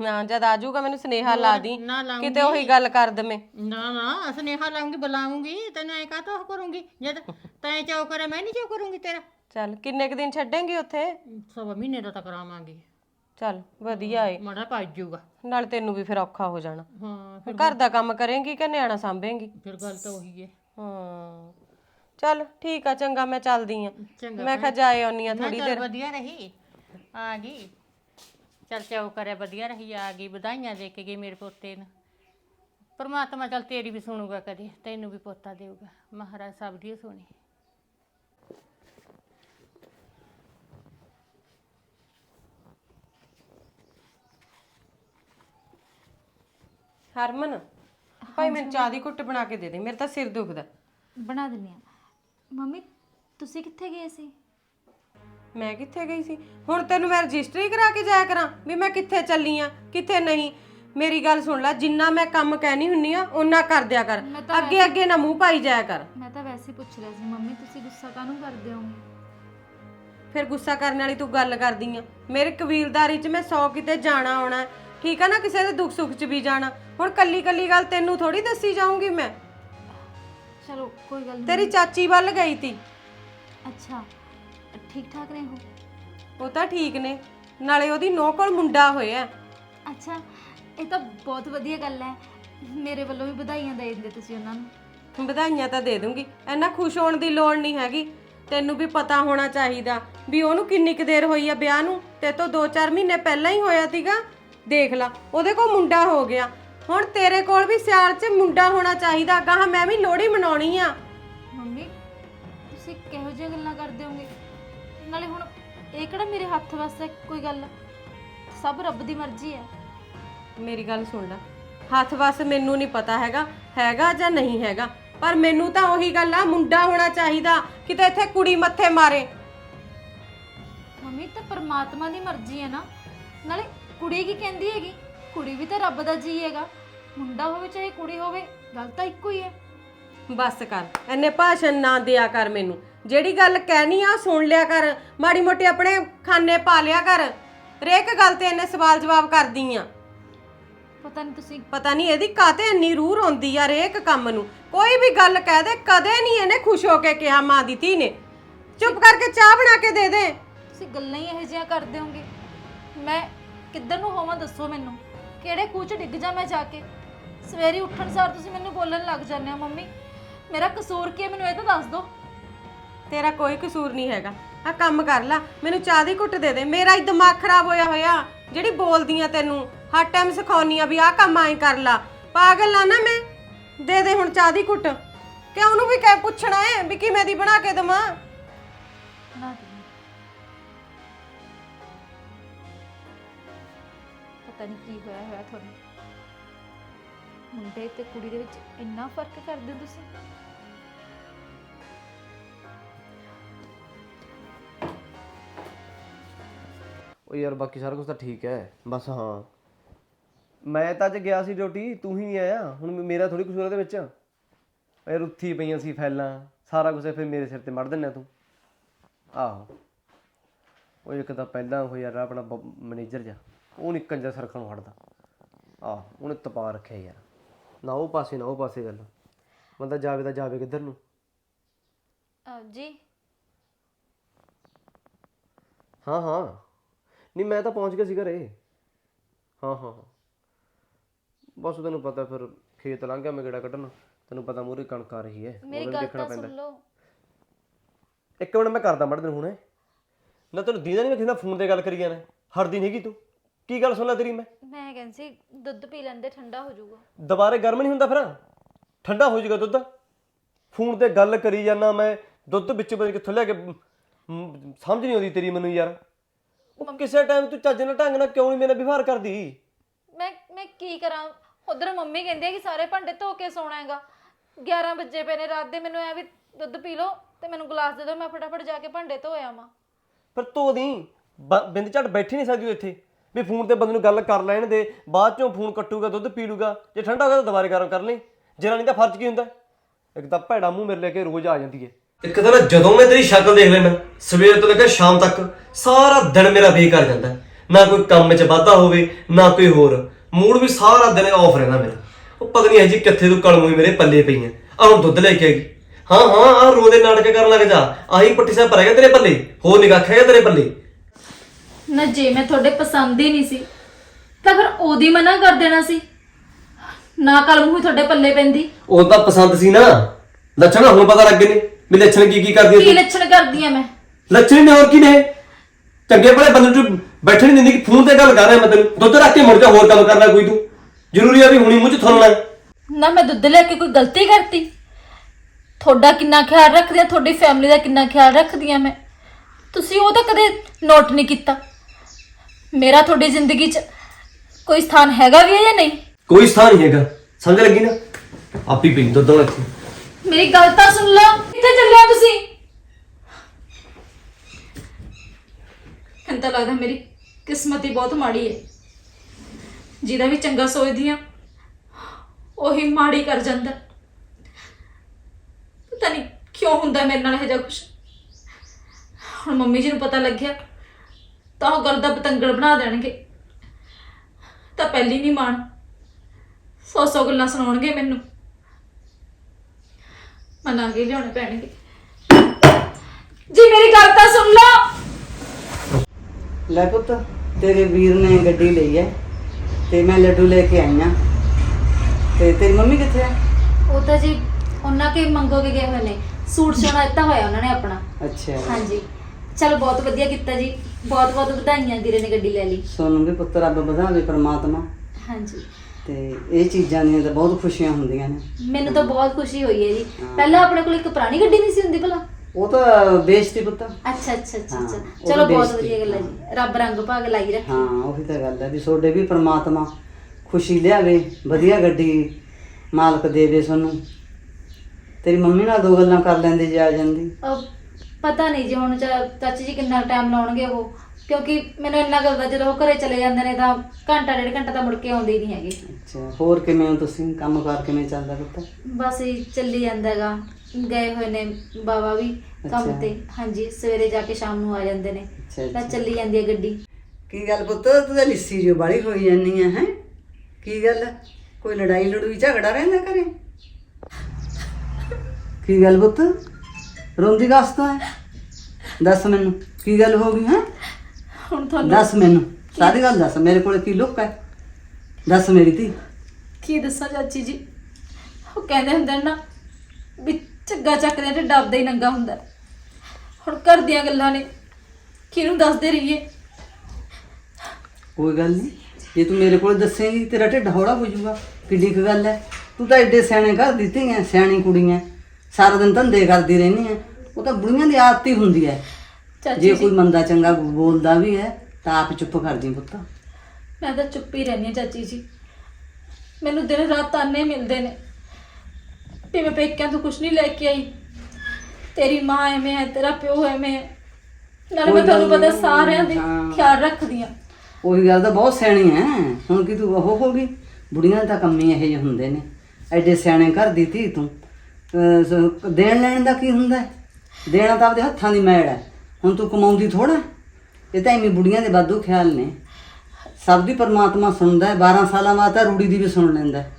ਨਾ ਜਦ ਆ ਜਾਊਗਾ ਮੈਨੂੰ ਸੁਨੇਹਾ ਲਾ ਦੀ ਨਾ ਲਾਉਂਗੀ। ਕਿਤੇ ਉਹੀ ਗੱਲ ਕਰ ਦਵੇਂ। ਨਾ ਨਾ ਸੁਨੇਹਾ ਲਾਉਂਗੀ ਬੁਲਾਉਂਗੀ ਤੈਨੂੰ ਐ ਕਾਹਤੋਂ ਉਹ ਕਰੂੰਗੀ? ਜਦ ਤੈਂ ਚਾਉ ਕਰੇ ਮੈਂ ਨਹੀਂ ਚਾਉ ਕਰੂੰਗੀ ਤੇਰਾ। ਚੱਲ ਕਿੰਨੇ ਕੁ ਦਿਨ ਛੱਡੇਂਗੀ ਉੱਥੇ? ਸਵਾ ਮਹੀਨੇ ਦਾ ਤਾਂ ਕਰਾਵਾਂਗੇ। ਚੱਲ ਵਧੀਆ ਏ। ਮਾੜਾ ਪਾ ਜਾਊਗਾ। ਨਾਲ ਤੈਨੂੰ ਵੀ ਫਿਰ ਔਖਾ ਹੋ ਜਾਣਾ। ਹਾਂ ਘਰ ਦਾ ਕੰਮ ਕਰੇਂਗੀ ਕਿ ਨਿਆਣਾ ਸਾਂਭੇਂਗੀ? ਫਿਰ ਗੱਲ ਤਾਂ ਉਹੀ ਹੈ ਹਾਂ। ਚੱਲ ਠੀਕ ਆ ਚੰਗਾ ਮੈਂ ਚੱਲਦੀ ਆ। ਚੰਗਾ ਮੈਂ ਜਾਏ ਆਉਣੀ ਆ ਥੋੜੀ ਚੱਲ ਵਧੀਆ ਰਹੀ। ਆ ਗਈ। ਚੱਲ ਚਾਉ ਕਰੇ ਵਧੀਆ ਰਹੀ ਆ ਗਈ ਵਧਾਈਆਂ ਦੇ ਕੇ ਗਈ ਮੇਰੇ ਪੋਤੇ ਨੂੰ। ਪਰਮਾਤਮਾ ਚੱਲ ਤੇਰੀ ਵੀ ਸੁਣੂਗਾ ਕਦੇ ਤੈਨੂੰ ਵੀ ਪੋਤਾ ਦੇਊਗਾ। ਮਹਾਰਾਜ ਸਭ ਦੀ ਸੁਣੀ। ਹਰਮਨ ਭਾਈ ਮੈਨੂੰ ਚਾਹ ਦੀ ਘੁੱਟ ਬਣਾ ਕੇ ਦੇ ਦੇ ਮੇਰੇ ਤਾਂ ਸਿਰ ਦੁਖਦਾ। ਬਣਾ ਦਿੰਨੀ ਆ ਮੰਮੀ ਤੁਸੀਂ ਕਿੱਥੇ ਗਏ ਸੀ? ਮੈਂ ਕਿੱਥੇ ਗਈ ਸੀ? ਹੁਣ ਤੈਨੂੰ ਮੈਂ ਰਜਿਸਟਰੀ ਕਰਾ ਕੇ ਜਾਇਆ ਕਰਾਂ ਵੀ ਮੈਂ ਕਿੱਥੇ ਚੱਲੀ ਆ ਕਿੱਥੇ ਨਹੀਂ? ਮੇਰੀ ਗੱਲ ਸੁਣ ਲੈ ਜਿੰਨਾ ਮੈਂ ਕੰਮ ਕਹਿਣੀ ਹੁੰਨੀ ਆ ਓਨਾ ਕਰ ਦਿਆ ਕਰ। ਅੱਗੇ ਅੱਗੇ ਨਾ ਮੂੰਹ ਪਾਈ ਜਾਇਆ ਕਰ। ਮੈਂ ਤਾਂ ਵੈਸੇ ਹੀ ਪੁੱਛ ਰਿਹਾ ਸੀ ਮੰਮੀ ਤੁਸੀਂ ਗੁੱਸਾ ਕਾਹਨੂੰ ਕਰਦੇ ਹੋ? ਫਿਰ ਗੁੱਸਾ ਕਰਨ ਵਾਲੀ ਤੂੰ ਗੱਲ ਕਰਦੀ ਆ। ਮੇਰੇ ਕਬੀਲਦਾਰੀ 'ਚ ਮੈਂ 100 ਕਿਤੇ ਜਾਣਾ ਆਉਣਾ ਹੈ। ਠੀਕ ਆ ਨਾ ਕਿਸੇ ਦੇ ਦੁੱਖ ਸੁੱਖ 'ਚ ਵੀ ਜਾਣਾ। ਹੁਣ ਕੱਲੀ ਕੱਲੀ ਗੱਲ ਤੈਨੂੰ ਥੋੜੀ ਦੱਸੀ ਜਾਊਂਗੀ ਮੈਂ। ਚਲੋ ਕੋਈ ਗੱਲ ਨਹੀਂ। ਤੇਰੀ ਚਾਚੀ ਵੱਲ ਗਈ ਤੀ। ਅੱਛਾ। ਠੀਕ ਠਾਕ ਰਹੇ ਹੋ? ਉਹ ਤਾਂ ਠੀਕ ਨੇ ਨਾਲੇ ਉਹਦੀ ਨੌ ਕੋਲ ਮੁੰਡਾ ਹੋਇਆ। ਅੱਛਾ ਇਹ ਤਾਂ ਬਹੁਤ ਵਧੀਆ ਗੱਲ ਹੈ। ਮੇਰੇ ਵੱਲੋਂ ਵੀ ਵਧਾਈਆਂ ਦੇ ਦਿੰਦੇ ਤੁਸੀਂ ਉਹਨਾਂ ਨੂੰ। ਵਧਾਈਆਂ ਤਾਂ ਦੇ ਦੂੰਗੀ ਇੰਨਾ ਖੁਸ਼ ਹੋਣ ਦੀ ਲੋੜ ਨਹੀਂ ਹੈਗੀ। ਤੈਨੂੰ ਵੀ ਪਤਾ ਹੋਣਾ ਚਾਹੀਦਾ ਵੀ ਉਹਨੂੰ ਕਿੰਨੀ ਕੁ ਦੇਰ ਹੋਈ ਆ ਵਿਆਹ ਨੂੰ ਤੇ ਤੋਂ 2-4 ਮਹੀਨੇ ਪਹਿਲਾਂ ਹੀ ਹੋਇਆ ਸੀਗਾ। ਦੇਖ ਲਾ ਉਹਦੇ ਕੋਲ ਮੁੰਡਾ ਹੋ ਗਿਆ। ਹੁਣ ਤੇਰੇ ਕੋਲ ਵੀ ਸਿਆਲ 'ਚ ਮੁੰਡਾ ਹੋਣਾ ਚਾਹੀਦਾ ਗਾਹਾਂ ਮੈਂ ਵੀ ਲੋਹੜੀ ਮਨਾਉਣੀ ਆ। ਮੰਮੀ ਤੁਸੀਂ ਕਿਹੋ ਜਿਹੀਆਂ ਗੱਲਾਂ ਕਰਦੇ ਹੋਗੇ ਨਾਲੇ ਹੁਣ ਇਹ ਕਿਹੜਾ ਮੇਰੇ ਹੱਥ ਵਾਸਤੇ ਕੋਈ ਗੱਲ? ਸਭ ਰੱਬ ਦੀ ਮਰਜ਼ੀ ਹੈ। ਮੇਰੀ ਗੱਲ ਸੁਣ ਲੈ। ਹੱਥ ਵਸ ਮੈਨੂੰ ਨਹੀਂ ਪਤਾ ਹੈਗਾ ਹੈਗਾ ਜਾਂ ਨਹੀਂ ਹੈਗਾ। ਪਰ ਮੈਨੂੰ ਤਾਂ ਉਹੀ ਗੱਲ ਆ ਮੁੰਡਾ ਹੋਣਾ ਚਾਹੀਦਾ ਕਿਤੇ ਇੱਥੇ ਕੁੜੀ ਮੱਥੇ ਮਾਰੇ। ਮੰਮੀ ਤਾਂ ਪਰਮਾਤਮਾ ਦੀ ਮਰਜ਼ੀ ਹੈ ਨਾ। ਨਾਲੇ ਕੁੜੀ ਕੀ ਕਹਿੰਦੀ ਹੈਗੀ? ਕੁੜੀ ਵੀ ਤਾਂ ਰੱਬ ਦਾ ਜੀ ਹੈਗਾ। ਮੁੰਡਾ ਹੋਵੇ ਚਾਹੇ ਕੁੜੀ ਹੋਵੇ ਗੱਲ ਤਾਂ ਇੱਕੋ ਹੀ ਹੈ। ਬਸ ਕਰ ਐਨੇ ਭਾਸ਼ਣ ਨਾ ਦਿਆ ਕਰ ਮੈਨੂੰ। ਜਿਹੜੀ ਗੱਲ ਕਹਿਣੀ ਆ ਸੁਣ ਲਿਆ ਕਰ। ਮਾੜੀ ਮੋਟੀ ਆਪਣੇ ਖਾਨੇ ਪਾ ਲਿਆ ਕਰ। ਹਰੇਕ ਗੱਲ ਤੇ ਐਨੇ ਸਵਾਲ ਜਵਾਬ ਕਰਦੀ ਆ। ਪਤਾ ਨਹੀਂ ਤੁਸੀਂ ਪਤਾ ਨਹੀਂ ਇਹਦੀ ਕਾਤੇ ਇੰਨੀ ਰੂਹ ਰੋਂਦੀ ਆ ਹਰੇਕ ਕੰਮ ਨੂੰ। ਕੋਈ ਵੀ ਗੱਲ ਕਹਿ ਦੇ ਕਦੇ ਨਹੀਂ ਇਹਨੇ ਖੁਸ਼ ਹੋ ਕੇ ਕਿਹਾ ਮਾਂ ਦੀ ਧੀ ਨੇ। ਚੁੱਪ ਕਰਕੇ ਚਾਹ ਬਣਾ ਕੇ ਦੇ ਦੇ। ਤੁਸੀਂ ਗੱਲਾਂ ਹੀ ਇਹੋ ਜਿਹੀਆਂ ਕਰਦੇ ਹੋਗੇ। ਮੈਂ ਕਿੱਧਰ ਨੂੰ ਹੋਵਾਂ ਦੱਸੋ ਮੈਨੂੰ। ਕਿਹੜੇ ਖੂਹ 'ਚ ਡਿੱਗ ਜਾ ਮੈਂ ਜਾ ਕੇ? ਸਵੇਰੇ ਉੱਠਣ ਸਾਰ ਤੁਸੀਂ ਮੈਨੂੰ ਬੋਲਣ ਲੱਗ ਜਾਂਦੇ ਹੋ ਮੰਮੀ। ਮੇਰਾ ਕਸੂਰ ਕੀ ਹੈ? ਮੈਨੂੰ ਇਹ ਤਾਂ ਦੱਸ ਦਿਓ। ਤੇਰਾ ਕੋਈ ਕਸੂਰ ਨਹੀਂ ਹੈਗਾ। ਆ ਕੰਮ ਕਰ ਲੈ, ਮੈਨੂੰ ਚਾਹ ਦੀ ਘੁੱਟ ਦੇ ਦੇ। ਮੇਰਾ ਹੀ ਦਿਮਾਗ ਖਰਾਬ ਹੋਇਆ ਹੋਇਆ। ਜਿਹੜੀ ਬੋਲਦੀ ਆ ਤੈਨੂੰ, ਹਰ ਟਾਈਮ ਸਿਖਾਉਣੀ ਆ ਵੀ ਆਹ ਕੰਮ ਐਂ ਕਰ ਲਾ। ਪਾਗਲ ਆ ਨਾ ਮੈਂ। ਦੇ ਦੇ ਹੁਣ ਚਾਹ ਦੀ ਘੁੱਟ। ਕਿ ਉਹਨੂੰ ਵੀ ਕਹਿ ਪੁੱਛਣਾ ਹੈ ਵੀ ਕਿਵੇਂ ਦੀ ਬਣਾ ਕੇ ਦੇਵਾਂ? ਨਾ ਦਿਓ। ਪਤਾ ਨਹੀਂ ਕੀ ਹੋਇਆ ਹੋਇਆ ਤੁਹਾਨੂੰ। ਮੁੰਡੇ ਤੇ ਕੁੜੀ ਦੇ ਵਿੱਚ ਇੰਨਾ ਫ਼ਰਕ ਕਰਦੇ ਹੋ ਤੁਸੀਂ? ਉਹ ਯਾਰ ਬਾਕੀ ਸਾਰਾ ਕੁਝ ਤਾਂ ਠੀਕ ਹੈ। ਬਸ ਹਾਂ। ਮੈਂ ਤਾਂ ਅੱਜ ਗਿਆ ਸੀ ਡਿਊਟੀ ਤੂੰ ਹੀ ਨਹੀਂ ਆਇਆ। ਹੁਣ ਮੇਰਾ ਥੋੜੀ ਕੁਝ ਉਹਦੇ ਵਿੱਚ। ਯਾਰ ਉੱਥੀ ਪਈਆਂ ਸੀ ਫਾਈਲਾਂ ਸਾਰਾ ਕੁਝ ਫਿਰ ਮੇਰੇ ਸਿਰ ਤੇ ਮੜ ਦਿੰਨਾ ਤੂੰ। ਆਹੋ। ਉਹ ਇੱਕ ਤਾਂ ਪਹਿਲਾਂ ਉਹ ਯਾਰ ਆਪਣਾ ਮੈਨੇਜਰ ਜਾ ਉਹ ਨਹੀਂ ਕੰਜਰ ਸਰਖਣ ਨੂੰ ਹਟਦਾ। ਆਹ ਉਹਨੇ ਤਪਾ ਰੱਖਿਆ ਯਾਰ। ਨਾ ਉਹ ਪਾਸੇ ਨਾ ਉਹ ਪਾਸੇ ਗੱਲ। ਬੰਦਾ ਜਾਵੇ ਤਾਂ ਜਾਵੇ ਕਿੱਧਰ ਨੂੰ। ਅਹ ਜੀ। ਹਾਂ ਹਾਂ। ਨਹੀਂ ਮੈਂ ਤਾਂ ਪਹੁੰਚ ਗਿਆ ਸੀ ਘਰੇ। ਹਾਂ ਹਾਂ ਹਾਂ। ਬਸ ਤੈਨੂੰ ਪਤਾ ਫਿਰ ਖੇਤ ਲੰਘ ਗਿਆ ਮੈਂ ਗੇੜਾ ਕੱਢਣ। ਤੈਨੂੰ ਪਤਾ ਮੂਰੇ ਕਣਕ ਆ ਰਹੀ ਹੈ ਮੇਰੀ ਗੱਲ ਦੇਖਣਾ ਤਾਂ ਪੈਂਦਾ। ਸੁਣ ਲਓ। ਇੱਕ ਮਿੰਟ ਮੈਂ ਕਰਦਾ ਮੜ ਦਿਨ ਹੁਣੇ। ਨਾ ਤੈਨੂੰ ਦੀਦਾ ਨਹੀਂ ਮੈਂ ਕਿਸੇ ਨਾਲ ਫੋਨ ਤੇ ਗੱਲ ਕਰੀ ਜਾਣਾ। ਹਰਦੀ ਨਹੀਂ ਹੈਗੀ ਤੂੰ। ਕੀ ਗੱਲ ਸੁਣ ਲੈ ਤੇਰੀ ਮੈਂ? ਮੈਂ ਕਹਿੰਦੀ ਸੀ ਦੁੱਧ ਪੀ ਲੈਂਦੇ ਠੰਡਾ ਹੋ ਜਾਊਗਾ। ਦੁਬਾਰੇ ਗਰਮ ਨਹੀਂ ਹੁੰਦਾ ਫਿਰ? ਠੰਡਾ ਹੋ ਜਾਊਗਾ ਦੁੱਧ। ਫੋਨ ਤੇ ਗੱਲ ਕਰੀ ਜਾਣਾ ਮੈਂ। ਦੁੱਧ ਵਿੱਚ ਪਤਾ ਨੀ ਕਿੱਥੋਂ ਲਿਆ ਕੇ ਮ, ਸਮਝ ਨਹੀਂ ਆਉਂਦੀ ਤੇਰੀ ਮੈਨੂੰ ਯਾਰ। ਉਹ ਕਿਸੇ ਟਾਈਮ ਤੂੰ ਚੱਜ ਨਾਲ ਢੰਗ ਨਾਲ ਕਿਉਂ ਨਹੀਂ ਮੇਰੇ ਨਾਲ ਵਿਵਹਾਰ ਕਰਦੀ? ਮੈਂ ਮੈਂ ਕੀ ਕਰਾਂ? ਉਧਰ ਮੰਮੀ ਕਹਿੰਦੀ ਹੈ ਕਿ ਸਾਰੇ ਭਾਂਡੇ ਧੋ ਕੇ ਸੌਣਾ ਹੈਗਾ। 11 ਵਜੇ ਪਏ ਨੇ ਰਾਤ ਦੇ ਮੈਨੂੰ ਐ ਵੀ ਦੁੱਧ ਪੀ ਲਓ ਤੇ ਮੈਨੂੰ ਗਲਾਸ ਦੇ ਦਿਓ ਮੈਂ ਫਟਾਫਟ ਜਾ ਕੇ ਭਾਂਡੇ ਧੋ ਆਵਾਂ। ਪਰ ਧੋ ਦੀ। ਬ- ਬਿੰਦ ਝਟ ਬੈਠੀ ਨਹੀਂ ਸਕਦੀ ਉਹ ਇੱਥੇ ਵੀ ਫੋਨ ਤੇ ਬੰਦੇ ਨੂੰ ਗੱਲ ਕਰ ਲੈਣ ਦੇ ਬਾਅਦ ਚੋਂ ਫੋਨ ਕੱਟੂਗਾ ਦੁੱਧ ਪੀ ਲੂਗਾ। ਜੇ ਠੰਡਾ ਹੋ ਗਿਆ ਤਾਂ ਦੁਬਾਰੇ ਗਰਮ ਕਰ ਲਈ। ਜਨਾਨੀ ਦਾ ਫਰਜ਼ ਕੀ ਹੁੰਦਾ? ਇੱਕ ਤਾਂ ਭੈੜਾ ਮੂੰਹ ਮੇਰੇ ਲੈ ਕੇ ਰੋਜ਼ ਆ ਜਾਂਦੀ ਹੈ। ਇੱਕ ਤਾਂ ਨਾ ਜਦੋਂ ਮੈਂ ਤੇਰੀ ਸ਼ਕਲ ਦੇਖ ਲੈਣਾ ਸਵੇਰ ਤੋਂ ਲੈ ਕੇ ਸ਼ਾਮ ਤੱਕ ਸਾਰਾ ਦਿਨ ਮੇਰਾ ਬੇਕਾਰ ਜਾਂਦਾ। ਹੈ। ਨਾ ਕੋਈ ਕੰਮ 'ਚ ਵਾਧਾ ਹੋਵੇ ਨਾ ਕੋਈ ਹੋਰ। ਮੂਡ ਵੀ ਸਾਰਾ ਦਿਨ ਆਫ ਰਹਿੰਦਾ ਮੇਰਾ। ਉਹ ਪਤਾ ਨਹੀਂ ਅਜੀ ਕਿੱਥੇ ਤੂੰ ਕਲਮੋਈ ਮੇਰੇ ਪੱਲੇ ਪਈਆਂ ਆ। ਹੁਣ ਦੁੱਧ ਲੈ ਕੇ ਆਈ ਹਾਂ ਹਾਂ ਆ ਰੋਦੇ ਨਾਟਕ ਕਰਨ ਲੱਗ ਜਾ। ਆਹੀ ਪੱਟੀ ਸਾਹਿਬ ਭਰੇਗਾ ਤੇਰੇ ਪੱਲੇ। ਹੋਰ ਨਿਗਾਹ ਹੈਗਾ ਤੇਰੇ ਪੱਲੇ। ਨਾ ਜੇ ਮੈਂ ਤੁਹਾਡੇ ਪਸੰਦ ਹੀ ਨਹੀਂ ਸੀ ਤਾਂ ਫਿਰ ਉਹਦੀ ਮਨਾ ਕਰ ਦੇਣਾ ਸੀ। ਨਾ ਕਲਮ ਹੋਈ ਤੁਹਾਡੇ ਪੱਲੇ ਪੈਂਦੀ। ਉਹ ਤਾਂ ਪਸੰਦ ਸੀ ਨਾ। ਲੱਛਣ ਹੁਣ ਪਤਾ ਲੱਗੇ ਨੇ। ਵੀ ਲੱਛਣ ਕੀ ਕੀ ਕਰਦੀ ਕੀ ਹੈ ਲੱਛਣ ਕਰਦੀ ਆ ਮੈਂ? ਲੱਛਣ ਨੇ ਹੋਰ ਕੀ ਨੇ? ਚੰਗੇ ਭਲੇ ਬੰਦੇ ਨੂੰ ਬੈਠੇ ਨਹੀਂ ਦਿੰਦੀ ਕਿ ਫੋਨ ਤੇ ਗੱਲ ਕਰ ਰਿਹਾ ਮੈਂ ਤੈਨੂੰ ਦੁੱਧ ਰੱਖ ਕੇ ਮੁੜ ਜਾ ਹੋਰ ਕੰਮ ਕਰਨਾ ਕੋਈ ਤੂੰ। ਜ਼ਰੂਰੀ ਆ ਵੀ ਹੁਣੀ ਮੂੰਹ ਚ ਥੋਲਣਾ ਨਾ ਮੈਂ ਦੁੱਧ ਲੈ ਕੇ ਕੋਈ ਗਲਤੀ ਕਰਤੀ? ਤੁਹਾਡਾ ਕਿੰਨਾ ਖਿਆਲ ਰੱਖਦੀ ਆ ਤੁਹਾਡੀ ਫੈਮਿਲੀ ਦਾ ਕਿੰਨਾ ਖਿਆਲ ਰੱਖਦੀ ਆ ਮੈਂ? ਤੁਸੀਂ ਉਹ ਤਾਂ ਕਦੇ ਨੋਟ ਨਹੀਂ ਕੀਤਾ। ਮੇਰਾ ਤੁਹਾਡੀ ਜ਼ਿੰਦਗੀ 'ਚ ਕੋਈ ਸਥਾਨ ਹੈਗਾ ਵੀ ਹੈ ਜਾਂ ਨਹੀਂ? ਕੋਈ ਸਥਾਨ ਨਹੀਂ ਹੈਗਾ। ਸਮਝ ਲੱਗੀ ਨਾ? ਆਪੀ ਪੀ ਦੁੱਧ ਵਾਲਾ ਇੱਥੇ। ਮੇਰੀ ਗੱਲ ਤਾਂ ਸੁਣ ਲਓ। ਕਿੱਥੇ ਚੱਲੇ ਹੋ ਤੁਸੀਂ? ਮੈਨੂੰ ਲੱਗਦਾ ਮੇਰੀ ਕਿਸਮਤ ਹੀ ਬਹੁਤ ਮਾੜੀ ਹੈ। ਜਿਹਦਾ ਵੀ ਚੰਗਾ ਸੋਚਦੀ ਆ ਉਹੀ ਮਾੜੀ ਕਰ ਜਾਂਦਾ। ਪਤਾ ਨਹੀਂ ਕਿਉਂ ਹੁੰਦਾ ਮੇਰੇ ਨਾਲ ਇਹ ਜਿਹਾ ਕੁਛ। ਹੁਣ ਮੰਮੀ ਜੀ ਨੂੰ ਪਤਾ ਲੱਗਿਆ, ਤਾਂ ਉਹ ਗੱਲ ਦਾ ਪਤੰਗੜ ਬਣਾ ਦੇਣਗੇ। ਤਾਂ ਪਹਿਲੀ ਨਹੀਂ ਮਾਣ। ਸੌ ਸੌ ਗੱਲਾਂ ਸੁਣਾਉਣਗੇ ਮੈਨੂੰ। ਮਨਾ ਕੇ ਲਿਆਉਣੇ ਪੈਣਗੇ। ਜੀ ਮੇਰੀ ਗੱਲ ਤਾਂ ਸੁਣ ਲਓ। ਲੈ ਪੁੱਤ ਤੇਰੇ ਵੀਰ ਨੇ ਗੱਡੀ ਲਈ ਹੈ ਤੇ ਮੈਂ ਲੱਡੂ ਲੈ ਕੇ ਆਈ ਆਂ। ਤੇ ਤੇਰੀ ਮੰਮੀ ਕਿੱਥੇ ਹੈ ਉਹ ਤਾਂ ਜੀ ਉਹਨਾਂ ਕੇ ਮੰਗੋ ਕੇ ਗਏ ਹੋਏ ਨੇ। ਸੂਟ ਸੋਨਾ ਦਿੱਤਾ ਹੋਇਆ ਉਹਨਾਂ ਨੇ ਆਪਣਾ। ਅੱਛਾ। ਹਾਂਜੀ। ਚਲੋ ਬਹੁਤ ਵਧੀਆ ਕੀਤਾ ਜੀ। ਬਹੁਤ ਬਹੁਤ ਵਧਾਈਆਂ ਵੀਰੇ ਨੇ ਗੱਡੀ ਲੈ ਲਈ। ਸੋਨੂੰ ਵੀ ਪੁੱਤ ਰੱਬ ਵਧਾਵੇ ਪ੍ਰਮਾਤਮਾ। ਹਾਂਜੀ। ਤੇ ਇਹ ਚੀਜ਼ਾਂ ਦੀਆਂ ਤਾਂ ਬਹੁਤ ਖੁਸ਼ੀਆਂ ਹੁੰਦੀਆਂ ਨੇ। ਮੈਨੂੰ ਤਾਂ ਬਹੁਤ ਖੁਸ਼ੀ ਹੋਈ ਹੈ ਜੀ। ਪਹਿਲਾਂ ਆਪਣੇ ਕੋਲ ਇੱਕ ਪੁਰਾਣੀ ਗੱਡੀ ਨਹੀਂ ਸੀ ਹੁੰਦੀ ਭਲਾ? ਉਹ ਤਾਂ ਵੇਚਤੀ ਪੁੱਤ। ਅੱਛਾ ਅੱਛਾ ਅੱਛਾ ਹਾਂ, ਅੱਛਾ ਉਹ ਚਲੋ ਬਹੁਤ ਬੇਇੱਜ਼ਤੀ। ਵਧੀਆ ਗੱਲ ਹੈ ਜੀ। ਰੱਬ ਰੰਗ ਭਾਗ ਲਾਈ ਰੱਖੇ। ਹਾਂ ਉਹੀ ਤਾਂ ਗੱਲ ਹੈ ਵੀ ਤੁਹਾਡੇ ਵੀ ਪ੍ਰਮਾਤਮਾ ਖੁਸ਼ੀ ਲਿਆਵੇ ਵਧੀਆ ਗੱਡੀ ਮਾਲਕ ਦੇਵੇ ਤੁਹਾਨੂੰ। ਤੇਰੀ ਮੰਮੀ ਨਾਲ ਦੋ ਗੱਲਾਂ ਕਰ ਲੈਂਦੇ ਜੇ ਆ ਜਾਂਦੀ। ਅਹ ਪਤਾ ਨਹੀਂ ਜੀ ਹੁਣ ਚਾ- ਚਾਚੀ ਜੀ ਕਿੰਨਾ ਟਾਈਮ ਲਾਉਣਗੇ ਉਹ। ਕਿਉਂਕਿ ਮੈਨੂੰ ਇੰਨਾ ਕਰਦਾ ਜਦੋਂ ਉਹ ਘਰੇ ਚਲੇ ਜਾਂਦੇ ਨੇ ਤਾਂ ਘੰਟਾ ਡੇਢ ਘੰਟਾ ਤਾਂ ਮੁੜ ਕੇ ਆਉਂਦੇ ਹੀ ਨਹੀਂ ਹੈਗੇ। ਅੱਛਾ ਹੋਰ ਕਿਵੇਂ ਹੋ ਤੁਸੀਂ? ਕੰਮ ਕਾਰ ਕਿਵੇਂ ਚੱਲਦਾ ਪੁੱਤ? ਬਸ ਇਹ ਚੱਲੀ ਜਾਂਦਾ ਹੈਗਾ। ਗਏ ਹੋਏ ਨੇ ਬਾਬਾ ਵੀ ਕੰਮ। ਤੇ। ਹਾਂਜੀ ਸਵੇਰੇ ਜਾ ਕੇ ਸ਼ਾਮ ਨੂੰ ਆ ਜਾਂਦੇ ਨੇ। ਅੱਛਾ ਤਾਂ ਅੱਛਾ ਚੱਲੀ ਜਾਂਦੀ ਹੈ ਗੱਡੀ। ਕੀ ਗੱਲ ਪੁੱਤ? ਤੂੰ ਤਾਂ ਲਿੱਸੀ ਜੋ ਬਾਲੀ ਹੋਈ ਜਾਂਦੀ ਹੈ ਹੈ? ਕੀ ਗੱਲ? ਕੋਈ ਲੜਾਈ ਲੜੂਈ ਝਗੜਾ ਰਹਿੰਦਾ ਘਰੇ? ਕੀ ਗੱਲ ਪੁੱਤ? ਰੋਂਦੀ ਗਸਤਾ ਹੈ? ਦੱਸ ਮੈਨੂੰ ਕੀ ਗੱਲ ਹੋ ਗਈ ਹੈ? ਹੁਣ ਤੁਹਾਨੂੰ ਦੱਸ ਮੈਨੂੰ ਸਾਰੀ ਗੱਲ ਦੱਸ ਮੇਰੇ ਕੋਲ ਕੀ ਲੁੱਕ ਹੈ? ਦੱਸ ਮੇਰੀ ਧੀ। ਕੀ ਦੱਸਾਂ ਚਾਚੀ ਜੀ? ਉਹ ਕਹਿੰਦੇ ਹੁੰਦੇ ਨੇ ਨਾ ਵੀ ਝੱਗਾ ਚੱਕਦੇ ਤੇ ਡੱਬਦਾ ਹੀ ਨੰਗਾ ਹੁੰਦਾ। ਹੁਣ ਘਰ ਦੀਆਂ ਗੱਲਾਂ ਨੇ ਕਿਹਨੂੰ ਦੱਸਦੇ ਰਹੀਏ? ਕੋਈ ਗੱਲ ਨਹੀਂ ਜੇ ਤੂੰ ਮੇਰੇ ਕੋਲ ਦੱਸੇਂਗੀ ਤੇਰਾ ਢਿੱਡ ਹੌਲਾ ਹੋ ਜਾਊਗਾ। ਕਿੱਡੀ ਕੁ ਗੱਲ ਹੈ? ਤੂੰ ਤਾਂ ਐਡੇ ਸਿਆਣੇ ਘਰ ਦਿੱਤੀ ਹੈ ਸਿਆਣੀ ਕੁੜੀਆਂ ਸਾਰਾ ਦਿਨ ਧੰਦੇ ਕਰਦੀ ਰਹਿੰਦੀ ਹੈ। ਉਹ ਤਾਂ ਬੁੜੀਆਂ ਦੀ ਆਦਤ ਹੀ ਹੁੰਦੀ ਹੈ। ਜੇ ਜੀ। ਕੋਈ ਮੰਦਾ ਚੰਗਾ ਬੋਲਦਾ ਵੀ ਹੈ ਤਾਂ ਆਪ ਚੁੱਪ ਕਰ ਜੀ ਪੁੱਤ। ਮੈਂ ਤਾਂ ਚੁੱਪ ਹੀ ਰਹਿੰਦੀ ਹਾਂ ਚਾਚੀ ਜੀ। ਮੈਨੂੰ ਦਿਨ ਰਾਤ ਤਾਨੇ ਮਿਲਦੇ ਨੇ। ਵੀ ਮੈਂ ਪੇਕਿਆਂ ਤੋਂ ਕੁਝ ਨਹੀਂ ਲੈ ਕੇ ਆਈ। ਤੇਰੀ ਮਾਂ ਐਵੇਂ ਹੈ ਤੇਰਾ ਪਿਓ ਐਵੇਂ ਹੈ। ਨਾਲੇ ਮੈਂ ਤੁਹਾਨੂੰ ਪਤਾ ਸਾਰਿਆਂ ਦੀ। ਖਿਆਲ ਰੱਖਦੀ ਹਾਂ। ਉਹੀ ਗੱਲ ਤਾਂ ਬਹੁਤ ਸਿਆਣੀ ਹੈ। ਹੁਣ ਕੀ ਤੂੰ ਉਹ ਹੋ ਗਈ? ਬੁੜੀਆਂ ਦੇ ਤਾਂ ਕੰਮ ਹੀ ਇਹੋ ਜਿਹੇ ਹੁੰਦੇ ਨੇ। ਐਡੇ ਸਿਆਣੇ ਘਰ ਦੀ ਧੀ ਤੂੰ। ਅਹ ਸ- ਦੇਣ ਲੈਣ ਦਾ ਕੀ ਹੁੰਦਾ ਹੈ? ਦੇਣਾ ਤਾਂ ਆਪਦੇ ਹੱਥਾਂ ਦੀ ਮੈਲ ਹੈ। ਹੁਣ ਤੂੰ ਕਮਾਉਂਦੀ ਥੋੜਾ ਇਹ ਤਾਂ ਐਵੇਂ ਬੁੜੀਆਂ ਦੇ ਵਾਧੂ ਖਿਆਲ ਨੇ। ਸਭ ਦੀ ਪਰਮਾਤਮਾ ਸੁਣਦਾ ਹੈ 12 ਸਾਲਾਂ ਬਾਅਦ ਤਾਂ ਰੂੜੀ ਦੀ ਵੀ ਸੁਣ ਲੈਂਦਾ ਹੈ।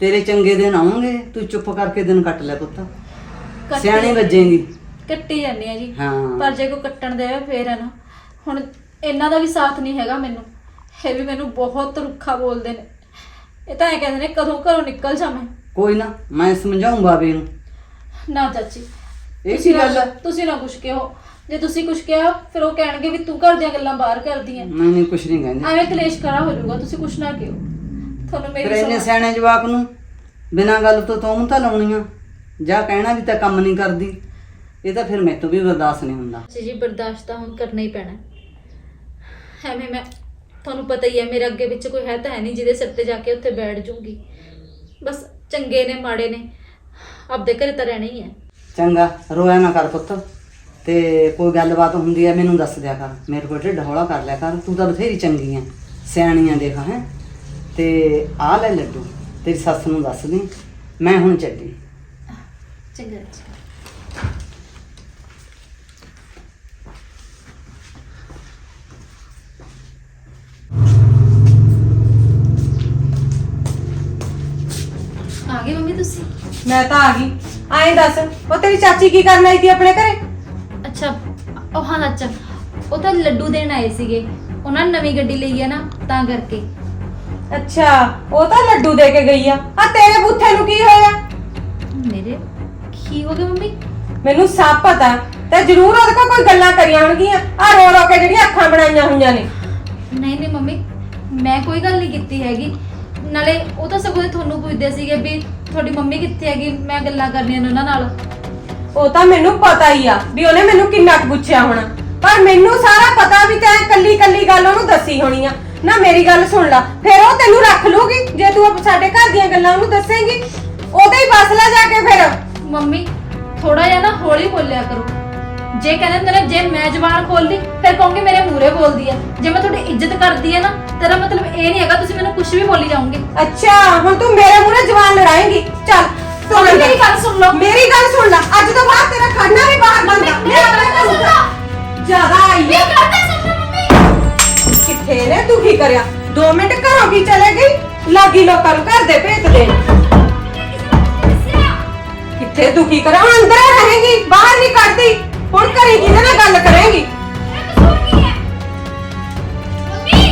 ਤੇਰੇ ਚੰਗੇ ਦਿਨ ਆਉਣਗੇ ਤੂੰ ਚੁੱਪ ਕਰਕੇ ਦਿਨ ਕੱਟ ਲੈ ਪੁੱਤ। ਕੱਟੀ- ਸਿਆਣੀ ਵੱਜੇਗੀ। ਕੱਟੀ ਜਾਂਦੀ ਆ ਜੀ। ਹਾਂ। ਪਰ ਜੇ ਕੋਈ ਕੱਟਣ ਦੇਵੇ ਫੇਰ ਹੈ ਨਾ। ਹੁਣ ਇਹਨਾਂ ਦਾ ਵੀ ਸਾਥ ਨਹੀਂ ਹੈਗਾ ਮੈਨੂੰ। ਇਹ ਵੀ ਮੈਨੂੰ ਬਹੁਤ ਰੁੱਖਾ ਬੋਲਦੇ ਨੇ। ਇਹ ਤਾਂ ਐ ਕਹਿੰਦੇ ਨੇ ਕਦੋਂ ਘਰੋਂ ਨਿਕਲ ਜਾ ਮੈਂ ਕੋਈ ਨਾ ਮੈਂ ਸਮਝਾਉਂ ਬਾਬੇ ਨੂੰ। ਨਾ ਚਾਚੀ। ਇਹ ਕੀ ਗੱਲ ਹੈ ਤੁਸੀਂ ਨਾ ਕੁਛ ਕਿਹੋ। ਜੇ ਤੁਸੀਂ ਕੁਛ ਕਿਹਾ ਫਿਰ ਉਹ ਕਹਿਣਗੇ ਵੀ ਤੂੰ ਘਰ ਦੀਆਂ ਗੱਲਾਂ ਬਾਹਰ ਕਰਦੀ ਐ। ਨਹੀਂ ਨਹੀਂ ਕੁਛ ਨਹੀਂ ਕਹਿੰਦੇ। ਐਵੇਂ ਕਲੇਸ਼ ਕਰਾ ਹੋ ਜਾਊਗਾ ਤੁਸੀਂ ਕੁਛ ਨਾ ਕਿਹੋ। ਤੁਹਾਨੂੰ ਫਿਰ ਮੇਰੀ ਇੰਨੇ ਸਿਆਣੇ ਜਵਾਕ ਨੂੰ ਬਿਨਾਂ ਗੱਲ ਤੋਂ ਤੂੰ ਤਾਂ ਲਾਉਣੀਆਂ। ਜਾਂ ਕਹਿਣਾ ਵੀ ਤਾਂ ਕੰਮ ਨਹੀਂ ਕਰਦੀ। ਇਹ ਤਾਂ ਫਿਰ ਮੈਥੋਂ ਵੀ ਬਰਦਾਸ਼ਤ ਨਹੀਂ ਹੁੰਦਾ। ਜੀ ਜੀ ਬਰਦਾਸ਼ਤ ਤਾਂ ਹੁਣ ਕਰਨਾ ਹੀ ਪੈਣਾ। ਹੈ। ਐਵੇਂ ਮੈਂ ਤੁਹਾਨੂੰ ਪਤਾ ਹੀ ਹੈ ਮੇਰੇ ਅੱਗੇ ਵਿੱਚ ਕੋਈ ਹੈ ਤਾਂ ਹੈ ਨਹੀਂ ਜਿਹਦੇ ਸਿਰ ਤੇ ਜਾ ਕੇ ਉੱਥੇ ਬੈਠ ਜੂੰਗੀ ਬਸ ਚੰਗੇ ਨੇ ਮਾੜੇ ਨੇ। ਆਪਦੇ ਘਰੇ ਤਾਂ ਰਹਿਣਾ ਹੀ ਹੈ ਚੰਗਾ ਰੋਇਆ ਨਾ ਕਰ ਪੁੱਤ। ਤੇ ਕੋਈ ਗੱਲਬਾਤ ਹੁੰਦੀ ਹੈ ਮੈਨੂੰ ਦੱਸ ਦਿਆ ਕਰ। ਮੇਰੇ ਕੋਲ ਢਿੱਡ ਹੌਲਾ ਕਰ ਲਿਆ ਕਰ। ਤੂੰ ਤਾਂ ਬਥੇਰੀ ਚੰਗੀ ਹੈ ਸਿਆਣੀਆਂ ਦੇਖ ਹੈ। ਤੇ ਆ ਲੈ ਲੱਡੂ। ਤੇਰੀ ਸੱਸ ਨੂੰ ਦੱਸ ਦੇ। ਮੈਂ ਹੁਣ ਚੱਲੀ। ਚੰਗਾ ਜੀ ਆ ਗਏ ਮੰਮੀ ਤੁਸੀਂ? ਮੈਂ ਤਾਂ ਆ ਗਈ। ਐਂ ਦੱਸ ਉਹ ਤੇਰੀ ਚਾਚੀ ਕੀ ਕਰਨ ਆਈ ਸੀ ਆਪਣੇ ਘਰੇ? ਅੱਛਾ ਉਹ ਹਾਂ ਅੱਛਾ ਉਹ ਤਾਂ ਲੱਡੂ ਦੇਣ ਆਏ ਸੀਗੇ। ਉਹਨਾਂ ਨੇ ਨਵੀਂ ਗੱਡੀ ਲਈ ਹੈ ਨਾ ਤਾਂ ਕਰਕੇ। ਅੱਛਾ ਉਹ ਤਾਂ ਲੱਡੂ ਦੇ ਕੇ ਗਈ ਆ। ਆ ਤੇਰੇ ਬੁੱਥੇ ਨੂੰ ਕੀ ਹੋਇਆ? ਮੇਰੇ ਕੀ ਹੋ ਗਿਆ ਮੰਮੀ? ਮੈਨੂੰ ਸਭ ਪਤਾ ਤੇ ਜ਼ਰੂਰ ਉਹਦੇ ਕੋਲ ਕੋਈ ਗੱਲਾਂ ਕਰੀਆਂ ਹੋਣਗੀਆਂ। ਆ ਰੋ ਰੋ ਕੇ ਜਿਹੜੀਆਂ ਅੱਖਾਂ ਬਣਾਈਆਂ ਹੋਈਆਂ ਨੇ। ਨਹੀਂ ਨਹੀਂ ਮੰਮੀ ਮੈਂ ਕੋਈ ਗੱਲ ਨਹੀਂ ਕੀਤੀ ਹੈਗੀ। ਨਾਲੇ ਉਹ ਤਾਂ ਸਗੋਂ ਤੁਹਾਨੂੰ ਪੁੱਛਦੇ ਸੀਗੇ ਵੀ ਤੁਹਾਡੀ ਮੰਮੀ ਕਿੱਥੇ ਹੈਗੀ? ਮੈਂ ਗੱਲਾਂ ਕਰਨੀਆਂ ਨੇ ਉਹਨਾਂ ਨਾਲ। ਉਹ ਤਾਂ ਮੈਨੂੰ ਪਤਾ ਹੀ ਆ ਵੀ ਉਹਨੇ ਮੈਨੂੰ ਕਿੰਨਾ ਕੁ ਪੁੱਛਿਆ ਹੋਣਾ। ਪਰ ਮੈਨੂੰ ਸਾਰਾ ਪਤਾ ਵੀ ਤੈਂ ਕੱਲੀ ਕੱਲੀ ਗੱਲ ਉਹਨੂੰ ਦੱਸੀ ਹੋਣੀ ਆ। ਨਾ ਮੇਰੀ ਗੱਲ ਸੁਣ ਲੈ ਫਿਰ ਉਹ ਤੈਨੂੰ ਰੱਖ ਲੂਗੀ ਜੇ ਤੂੰ ਆਪ- ਸਾਡੇ ਘਰ ਦੀਆਂ ਗੱਲਾਂ ਉਹਨੂੰ ਦੱਸੇਂਗੀ ਉਹਦੇ ਹੀ ਬਸ ਲੈ ਜਾ ਕੇ ਫਿਰ। ਮੰਮੀ ਥੋੜਾ ਜਿਹਾ ਨਾ ਹੌਲੀ ਬੋਲਿਆ ਕਰੋ। ਜੇ ਕਹਿੰਦੇ ਹੁੰਦੇ ਨੇ ਜੇ ਮੈਂ ਜ਼ਬਾਨ ਖੋਲਦੀ ਫਿਰ ਕਹੋਗੇ ਮੇਰੇ ਮੂਹਰੇ ਬੋਲਦੀ ਹੈ ਜੇ ਮੈਂ ਤੁਹਾਡੀ ਇੱਜ਼ਤ ਕਰਦੀ ਹੈ ਨਾ ਤੇਰਾ ਮਤਲਬ ਇਹ ਨਹੀਂ ਹੈਗਾ ਤੁਸੀਂ ਮੈਨੂੰ ਕੁਝ ਵੀ ਬੋਲੀ ਜਾਓਗੇ। ਅੱਛਾ ਹੁਣ ਤੂੰ ਮੇਰੇ ਮੂਹਰੇ ਜਵਾਨ ਲੜਾਏਂਗੀ। ਚੱਲ ਤੂੰ ਮੰਮੀ, ਅੰਦਰ। ਮੇਰੀ ਗੱਲ ਸੁਣ ਲਓ। ਮੇਰੀ ਗੱਲ ਸੁਣ ਲੈ ਅੱਜ ਤੋਂ ਬਾਅਦ ਤੇਰਾ ਖਾਣਾ ਵੀ ਬਾਹਰ ਬੰਦ ਆ ਮੇਰੀ ਗੱਲ ਸੁਣ ਲਓ। ਜ਼ਿਆਦਾ ਆਈ ਹੈ ਕਰਦੇ ਸੁਣ ਮੰਮੀ ਕਿੱਥੇ ਨੇ ਦੁਖੀ ਕਰਿਆ 2 ਮਿੰਟ ਘਰੋਂ ਕੀ ਚਲੇ ਗਈ ਲਾਗੀ ਲੋਕਾਂ ਨੂੰ ਘਰ ਦੇ ਭੇਤ ਦੇ ਕਿੱਥੇ ਦੁਖੀ ਕਰਾਂ ਹੁਣ ਅੰਦਰ ਰਹੇਗੀ ਬਾਹਰ ਨਹੀਂ ਕੱਢਦੀ ਹੁਣ ਘਰੇ ਕਿਹਦੇ ਨਾਲ ਗੱਲ ਕਰੇਗੀ